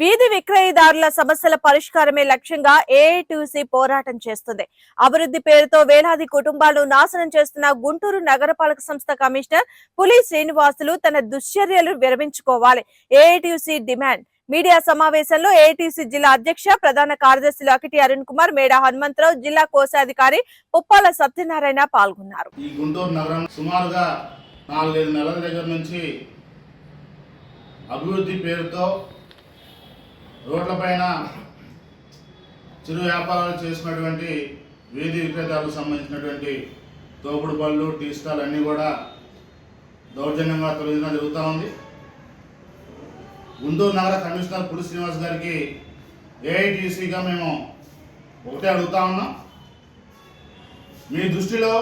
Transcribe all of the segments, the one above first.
వీధి విక్రయదారుల సమస్యల పరిష్కారమే లక్ష్యంగా ఏఐటీసీ పోరాటం చేస్తుంది. అభివృద్ధి పేరుతో వేలాది కుటుంబాలను నాశనం చేస్తున్న గుంటూరు నగరపాలక సంస్థ కమిషనర్ పులి శ్రీనివాసులు తన దుశ్చర్యలు విరమించుకోవాలి. AITC demand. మీడియా సమావేశంలో ఏఐటీసీ జిల్లా అధ్యక్ష ప్రధాన కార్యదర్శి అకిటి అరుణ్ కుమార్ మేడా హనుమంతరావు జిల్లా కోశాధికారి పుప్పాల సత్యనారాయణ పాల్గొన్నారు. ఈ గుంటూరు నగరం సుమారుగా నాలుగైదు నెలల దగ్గర నుంచి అభివృద్ధి పేరుతో రోడ్లపైన చిరు వ్యాపారాలు చేసినటువంటి వీధి విక్రేతలకు సంబంధించినటువంటి తోపుడు పళ్ళు టీ స్టాల్ అన్నీ కూడా దౌర్జన్యంగా తొలగించడం జరుగుతూ ఉంది. గుంటూరు నగర కమిషనర్ పులి శ్రీనివాస్ గారికి ఏఐటీసీగా మేము ఒకటే అడుగుతా ఉన్నాం. మీ దృష్టిలో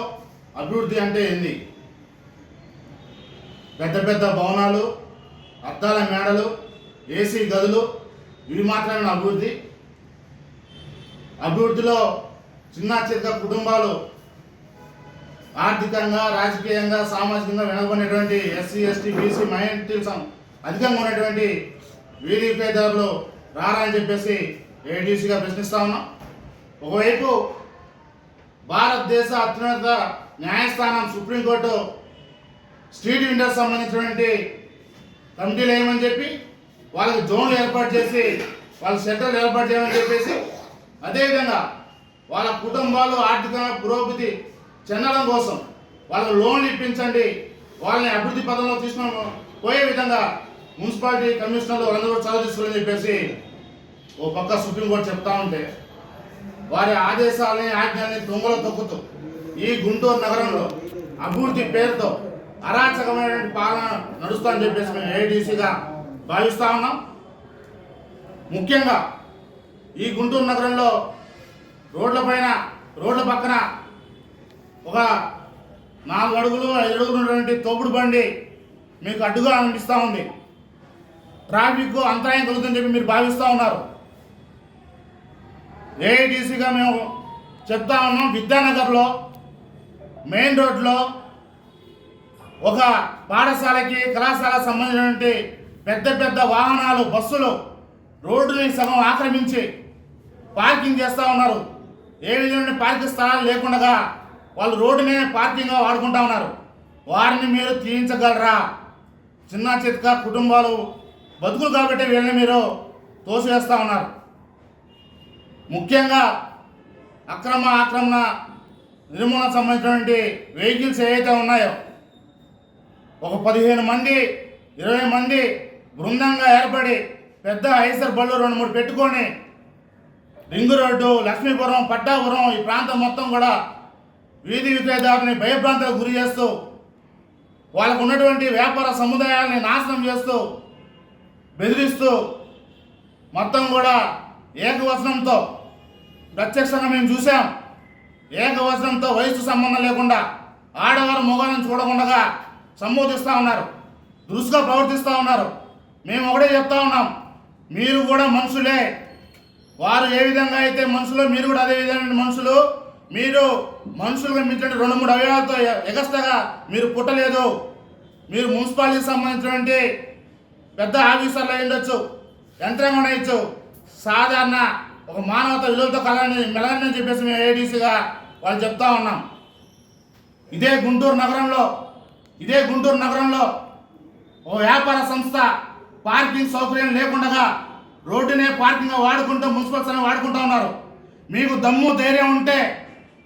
అభివృద్ధి అంటే ఏంది? పెద్ద పెద్ద భవనాలు అద్దాల మేడలు ఏసీ గదులు ఇవి మాత్రమే అభివృద్ధి. అభివృద్ధిలో చిన్న చిన్న కుటుంబాలు ఆర్థికంగా రాజకీయంగా సామాజికంగా వెనుకబడినటువంటి ఎస్సీ ఎస్టీ బీసీ మైనారిటీలు అధికంగా ఉన్నటువంటి వీధి పేదలు రారా అని చెప్పేసి ఏడీసీగా ప్రశ్నిస్తా ఉన్నాం. ఒకవైపు భారతదేశ అత్యున్నత న్యాయస్థానం సుప్రీంకోర్టు స్ట్రీట్ వెండర్స్ సంబంధించినటువంటి కమిటీలు వేయమని చెప్పి వాళ్ళకి జోన్లు ఏర్పాటు చేసి వాళ్ళ సెంటర్లు ఏర్పాటు చేయమని చెప్పేసి అదేవిధంగా వాళ్ళ కుటుంబాలు ఆర్థికంగా పురోగతి చెందడం కోసం వాళ్ళకి లోన్లు ఇప్పించండి. వాళ్ళని అభివృద్ధి పదంలో తీసుకుని పోయే విధంగా మున్సిపాలిటీ కమిషనర్లు వాళ్ళందరూ చదువు తీసుకోవాలని చెప్పేసి ఓ పక్క సుప్రీంకోర్టు చెప్తా ఉంటే వారి ఆదేశాలని ఆజ్ఞల్ని దొంగలు తొక్కుతూ ఈ గుంటూరు నగరంలో అభివృద్ధి పేరుతో అరాచకమైనటువంటి పాలన నడుస్తుందని చెప్పేసి మేము ఏడీసీగా భావిస్తా ఉన్నాం. ముఖ్యంగా ఈ గుంటూరు నగరంలో రోడ్ల పైన రోడ్ల పక్కన ఒక నాలుగు అడుగులు ఐదు అడుగులు ఉన్నటువంటి తోపుడు బండి మీకు అడ్డుగా అనిపిస్తూ ఉంది. ట్రాఫిక్ అంతరాయం కలుగుతుందని చెప్పి మీరు భావిస్తూ ఉన్నారు. ఏఐటీసీగా మేము చెప్తా ఉన్నాం విద్యానగర్లో మెయిన్ రోడ్లో ఒక పాఠశాలకి కళాశాలకు సంబంధించినటువంటి పెద్ద పెద్ద వాహనాలు బస్సులు రోడ్డుని సగం ఆక్రమించి పార్కింగ్ చేస్తూ ఉన్నారు. ఏ విధమైన పార్కింగ్ స్థలాలు లేకుండా వాళ్ళు రోడ్డునే పార్కింగ్గా వాడుకుంటా ఉన్నారు. వారిని మీరు తీయించగలరా? చిన్న చితక కుటుంబాలు బతుకులు కాబట్టి వీళ్ళని మీరు తోసివేస్తూ ఉన్నారు. ముఖ్యంగా అక్రమ ఆక్రమణ నిర్మూలన సంబంధించినటువంటి వెహికల్స్ ఏవైతే ఉన్నాయో ఒక పదిహేను మంది ఇరవై మంది బృందంగా ఏర్పడి పెద్ద ఐసర్ బళ్ళు రెండు మూడు పెట్టుకొని రింగు రోడ్డు లక్ష్మీపురం పట్టాపురం ఈ ప్రాంతం మొత్తం కూడా వీధి విక్రయదారుని భయభ్రాంతలకు గురి చేస్తూ వాళ్ళకు ఉన్నటువంటి వ్యాపార సముదాయాల్ని నాశనం చేస్తూ బెదిరిస్తూ మొత్తం కూడా ఏకవచనంతో ప్రత్యక్షంగా మేము చూసాం ఏకవచనంతో వయసు సంబంధం లేకుండా ఆడవారు మొగాలను చూడకుండా సంబోధిస్తూ ఉన్నారు. దురుసుగా ప్రవర్తిస్తూ ఉన్నారు. మేము ఒకటే చెప్తా ఉన్నాం. మీరు కూడా మనుషులే. వారు ఏ విధంగా అయితే మనుషులు మీరు కూడా అదే విధమైన మనుషులు. మీరు మనుషులుగా మించిన రెండు మూడు అవయవాలతో ఎగస్తగా మీరు పుట్టలేదు. మీరు మున్సిపాలిటీకి సంబంధించినటువంటి పెద్ద ఆఫీసర్లు అయి ఉండొచ్చు యంత్రాంగం సాధారణ ఒక మానవత విలువలతో కలని మెలగని చెప్పేసి మేము ఏడీసీగా వాళ్ళు చెప్తా ఉన్నాం. ఇదే గుంటూరు నగరంలో ఇదే గుంటూరు నగరంలో ఓ వ్యాపార సంస్థ పార్కింగ్ సౌకర్యం లేకుండా రోడ్డునే పార్కింగ్ వాడుకుంటూ మున్సిపల్ స్థలం వాడుకుంటూ ఉన్నారు. మీకు దమ్ము ధైర్యం ఉంటే